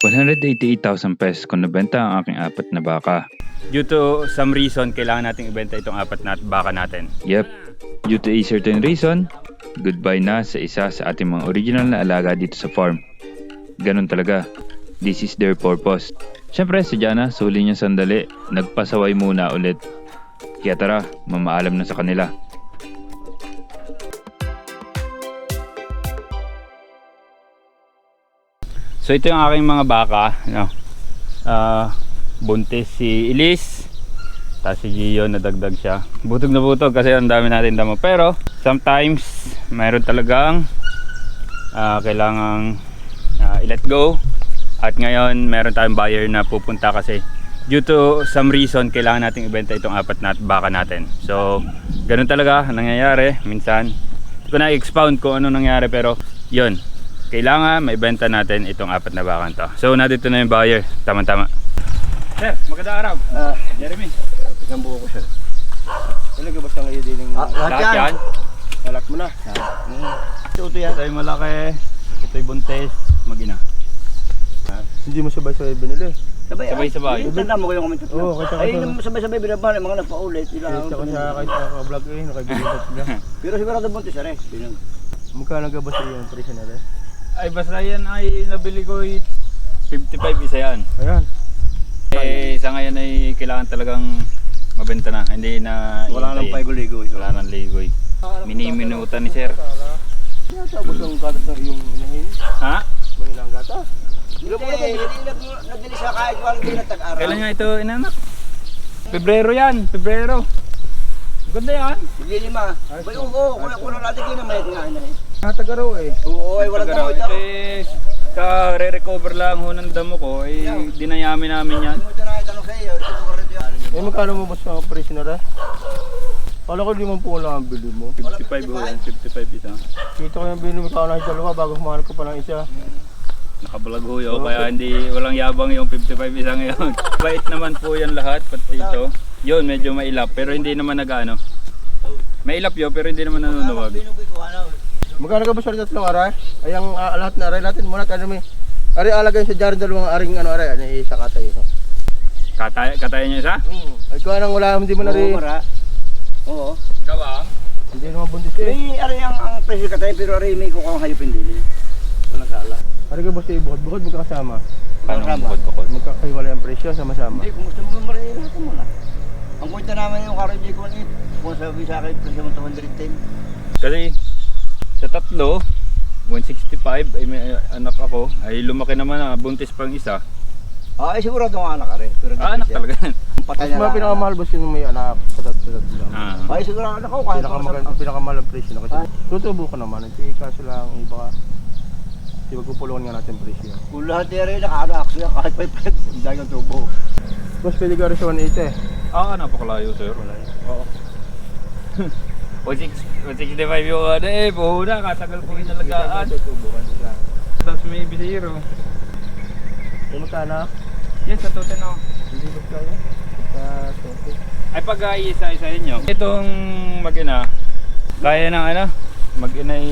188,000 pesos kung nabenta ang aking apat na baka. Due to some reason, kailangan nating ibenta itong apat na baka natin. Yep, due to a certain reason, goodbye na sa isa sa ating mga original na alaga dito sa farm. Ganun talaga. This is their purpose. Siyempre, si Jana, suli niya sandali, nagpasaway muna ulit. Kaya tara, mamaalam na sa kanila. So ito yung aking mga baka. Ano, ah buntis si Elise. Tapos si Gio, nadagdag siya. Butog na butog kasi ang dami natin damo. Pero sometimes, mayroon talagang ah, kailangang ah, i-let go. At ngayon, meron tayong buyer na pupunta kasi due to some reason, kailangan nating ibenta itong apat na baka natin. So, ganun talaga ang nangyayari. Minsan, hindi ko na-expound kung ano nangyari pero yun, kailangan maibenta natin itong apat na bakan to. So, nandito na yung buyer. Tama-tama. Sir, magandang araw. Ah, Jeremy. isang buo ko siya. Talaga basta ngayon din yung... Ah, lahat yan. Malak mo na. Ito, ito yan. Ito yung malaki. Ito yung buntes. Magina. Hindi mo sabay-sabay binili. Sabay, Sabay-sabay. Ay, tanda mo kayo kami tatlo. Oo, kita ko Ay, to. yung sabay-sabay binabali, mga ang Kita ko sa kahit naka-vlog eh, nakabilibat sila. Pero sigurado buntis rin. Binang. Magkano ka ba sa yung presyo na rin? Ay, basta yan ay nabili ko y- 55 isa yan. Ayan. Eh, sa ngayon ay kailangan talagang mabenta na. Hindi na Wala nang paiguligo. Wala nang ligoy. Miniminutan ni sir. Tapos yung gatas ng iyong inahin. Ha? Mahina ang gatas. Hindi, hindi nagdili sa kahit walang din na tag-araw. Kailan nga ito inanak? Pebrero yan. Pebrero. Ganda yan. Hindi lima. Bay, oo, wala natin kayo na may na eh. Nakatagaraw eh. Oo, ay wala Tagaraw, daw ito ito. eh, ka-re-recover lang ho ng damo ko. Eh, dinayami namin yan. Na. Eh, magkano mo ba sa presyo na rin? Kala ko limang po lang ang bili mo. 55 ho yan. 55 isa. Kita ko yung binili mo sa dalawa bago humanap ko pa ng isa. Nakabalag ho yun. Kaya hindi, walang yabang yung 55 isa ngayon. Bait naman po yan lahat. Pati ito. Yun, medyo mailap. Pero hindi naman nag-ano. Mailap yun, pero hindi naman nanunuwag. Ano. Magkano ka ba sa tatlong aray? Ay, ang ah, lahat na aray natin muna tayo may Ari alagay sa jar dalawang aring ano aray, ano isa katay. No? Katay, katayan niya isa? Hmm. Ay ko anong wala hindi mo na Oo, rin. mara. Oo. Gawang. Hindi naman bundis eh. May ari ang ang presyo ka tayo pero ari may kukang hayupin din. Wala sala. Ari ka ba sa ibukod? Bukod magkakasama. Paano Tama. bukod-bukod? Magkakaiwalay ang presyo sama-sama. Hindi, kung gusto mo naman rin natin mo na. Ang kwenta naman yung Karo J. Kulit, kung sabi sa akin, presyo mo 210. Kasi sa tatlo, 165 ay may anak ako. Ay lumaki naman na buntis pang isa. Ah, ay sigurado nga anak ka rin. Pero Ah, anak talaga. Patay Mas na mga lang. pinakamahal ba sino may anak sa tatlo lang? ah. Ay sigurado anak ko kahit Pinakamahal, ang pinakamahal ang presyo na kasi. Tutubo ko naman. Hindi kaso lang iba ka. Di ba kupulungan nga natin presyo. Kung lahat yung rin nakaanak siya kahit may pwede. Ang dagang tubo. Mas pwede ka rin sa 180 eh. Ah, napakalayo sir. Oo. 165 yung ano eh, puhuna, katagal po yung nalagaan. Tapos may bisiro. Eh, magkano? Yes, sa total na. Hindi ba kaya? Sa tote. Ay pag uh, isa-isahin nyo. Itong mag-ina, kaya ng ano, mag-ina ay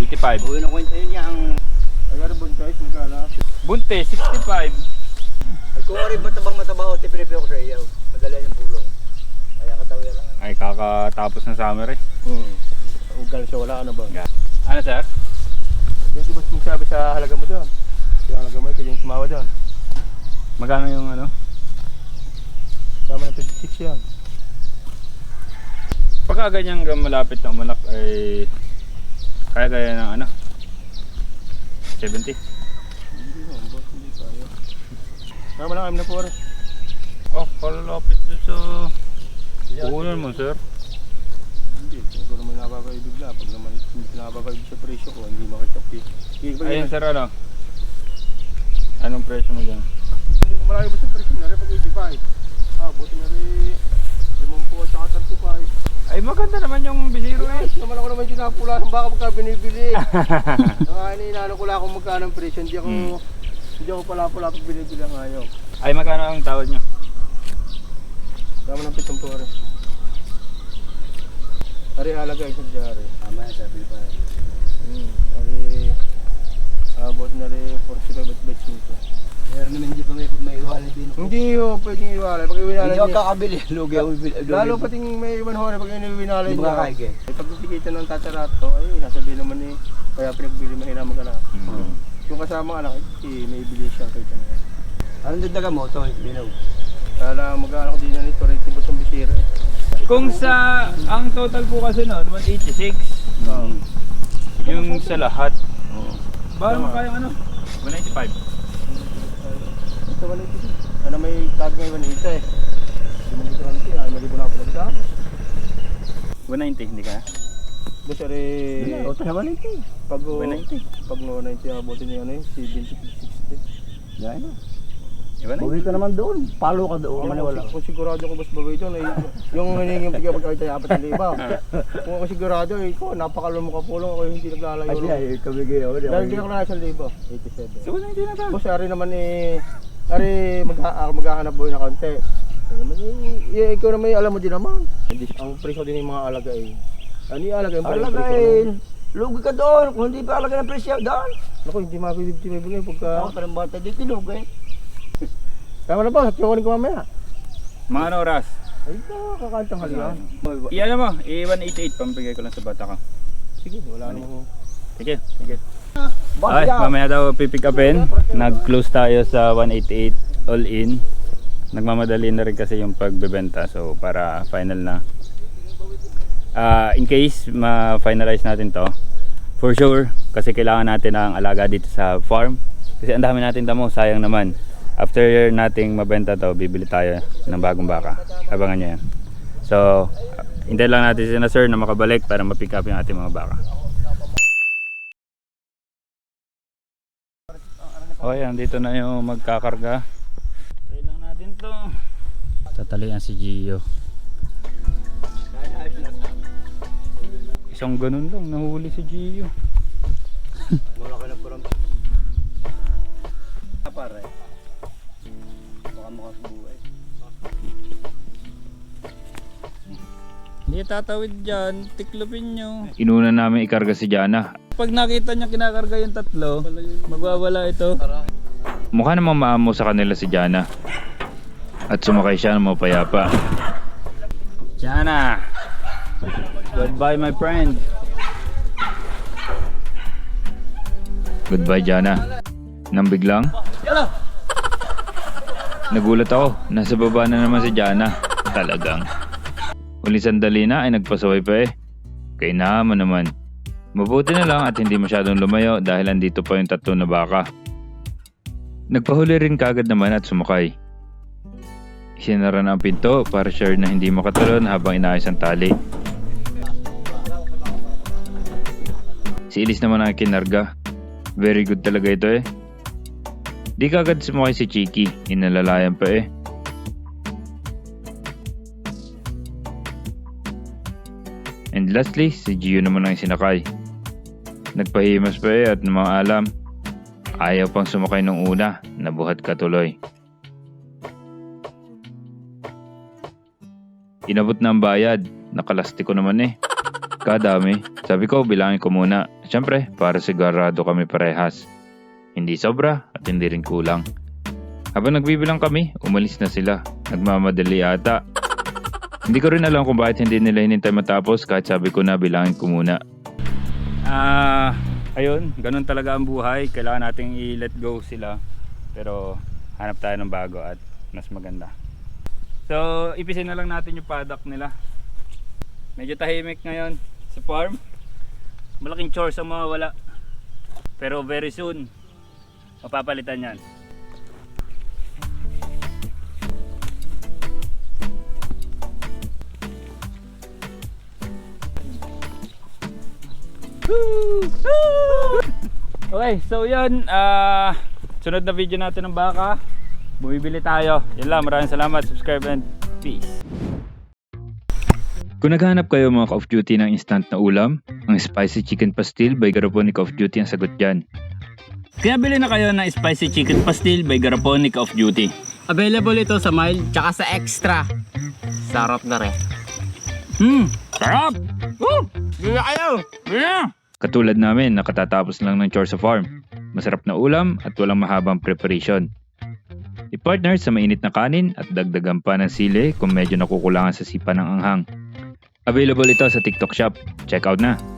85. Uwi na kwenta yun ano ba guys? Magkano? Bunte, 65. Ay kung rin matabang mataba o tipinipin ko sa iyo. Madalian yung pulong. Kaya katawi lang. Kakatapos ng summer eh. Hmm. Ugal siya wala ano ba? Ano sir? Pwede ba magsabi sa halaga mo doon? Yung halaga mo, kaya yung sumawa doon. Magkano yung ano? Tama ng 56 yan. Pagka ganyan ka malapit na umalak ay kaya kaya ng ano? 70. Hindi naman, boss, hindi kaya. Tama lang kami na po rin. Oh, kalapit doon sa puhunan mo sir. Hindi, ito naman nakakaibig lang. Pag naman hindi nakakaibig sa presyo ko, hindi makitapi. Ayun sir ano? Anong presyo mo dyan? Malaki ba sa presyo na rin pag 85? Ah, buti na rin 50 at saka 35. Ay maganda naman yung bisiro eh. Naman ako naman sinapula ng baka magka binibili. Ang ano, inaano ko lang kung magkano ang presyo. Hindi ako, Hmm. hindi ako pala-pula pag binibili ang ayaw. Ay magkano ang tawad nyo? Tama ng pitong po rin. Ari alagay sa jari. Tama yan, sabi pa. Hmm, ari abot na rin 45 at 25. Hindi ho, pwedeng iwalay. Pag iwinalay Hindi ako niya, kakabili. Lugi ako lalo pating may iwan ho na pag iniwinalay Hindi niya. makakaig eh. Eh, Pag nakikita ng tatarato, ay nasabihin naman eh, kaya pinagbili mahina mag-anak. Mm. Yung kasama anak, eh, may bili siya kahit ano. Anong dindaga mo? Ito, binaw. Kaya lang mag-anak din na nito, rin tibos ang bisira. Kung sa, ang total po kasi noon, 186. Oo. Yung sa lahat. Oo. Baka mo kayang ano? 195. Ito wala ito. Ano may tag ngayon ito eh. Hindi mo dito lang ay mali mo na ako sa. 190, hindi ka? Basta rin, Ito naman ito. pag, 190. pag no 90, abutin niya ano eh, 70, 60. Yan na. 190. Buwi ka naman doon. Palo ka doon. Kung, Maniwala. kung sigurado ko basta babae ito, na yung hiningin pagka pagkakita yung apat na liba. Kung ako sigurado, eh, ko, napakalumo ka pulong ako hindi naglalayo. Ay, eh, kabigay ako. Dahil hindi ako na isang libo, 87. So 190 na to. Boss, ari naman eh, ari mag ako maghahanap buhay na konti. Eh, eh, ikaw naman eh, alam mo din naman. Ang presyo din ng mga alaga eh. Ano yung alaga? Yung presyo, Alagain. Lugi ka doon. Kung hindi pa alaga ng presyo, doon. Naku, hindi mapipipti may bigay pagka... Ako, parang bata dito, lugi. Tama na ba? Kukunin ko mamaya. Mga ano oras? Ay, kakakantang halihan. I-ano mo, i-188, pambigay ko lang sa bata ka. Sige, wala namang... Sige, sige. Basta Ay, mamaya daw pipick upin. Nag-close tayo sa 188 all in. Nagmamadali na rin kasi yung pagbebenta so para final na. Ah, in case ma-finalize natin to, for sure kasi kailangan natin ng alaga dito sa farm. Kasi ang dami natin damo, sayang naman. After nating mabenta to, bibili tayo ng bagong baka. Abangan nyo yan. So, hintayin lang natin si na sir na makabalik para ma-pick up yung ating mga baka. Okay, andito na yung magkakarga. Try lang natin to. Tatalian si Gio. Isang ganun lang, nahuli si Gio. Tatawid dyan, tiklopin nyo. Inuna namin ikarga si Jana. Pag nakita niya kinakarga yung tatlo, magwawala ito. Mukha namang maamo sa kanila si Jana. At sumakay siya ng mapayapa. Jana! Goodbye my friend. Goodbye Jana. Nang biglang, nagulat ako. Nasa baba na naman si Jana. Talagang. Huli sandali na ay nagpasaway pa eh. Kay naman naman. Mabuti na lang at hindi masyadong lumayo dahil andito pa yung tatlo na baka. Nagpahuli rin kagad naman at sumakay. Isinara na ang pinto para sure na hindi makatalon habang inaayos ang tali. Si Ilis naman ang kinarga. Very good talaga ito eh. Di kagad sumakay si Chiki, inalalayan pa eh. And lastly, si Gio naman ang sinakay. Nagpahimas pa eh at mga alam, ayaw pang sumakay nung una, nabuhat katuloy. Inabot na ang bayad, nakalastiko naman eh. Kadami. Sabi ko, bilangin ko muna. Siyempre, para sigurado kami parehas. Hindi sobra at hindi rin kulang. Habang nagbibilang kami, umalis na sila. Nagmamadali ata. Hindi ko rin alam kung bakit hindi nila hinintay matapos kahit sabi ko na bilangin ko muna. Ah, ayun, ganun talaga ang buhay. Kailangan nating i-let go sila. Pero hanap tayo ng bago at mas maganda. So, ipisin na lang natin yung paddock nila. Medyo tahimik ngayon sa farm. Malaking chores ang mawawala. Pero very soon, mapapalitan yan. Okay, so yun, ah sunod na video natin ng baka. Bumibili tayo. Yun lang, maraming salamat. Subscribe and peace. Kung naghahanap kayo mga ka-off duty ng instant na ulam, ang spicy chicken pastil by Garaponic Off Duty ang sagot dyan. Kaya bili na kayo ng spicy chicken pastil by Garaponic Off Duty. Available ito sa mild tsaka sa extra. Sarap na rin. Hmm, sarap! Woo! Bili na kayo! Bili na! Katulad namin, nakatatapos lang ng chore sa farm. Masarap na ulam at walang mahabang preparation. I-partner sa mainit na kanin at dagdagan pa ng sili kung medyo nakukulangan sa sipa ng anghang. Available ito sa TikTok Shop. Check out na!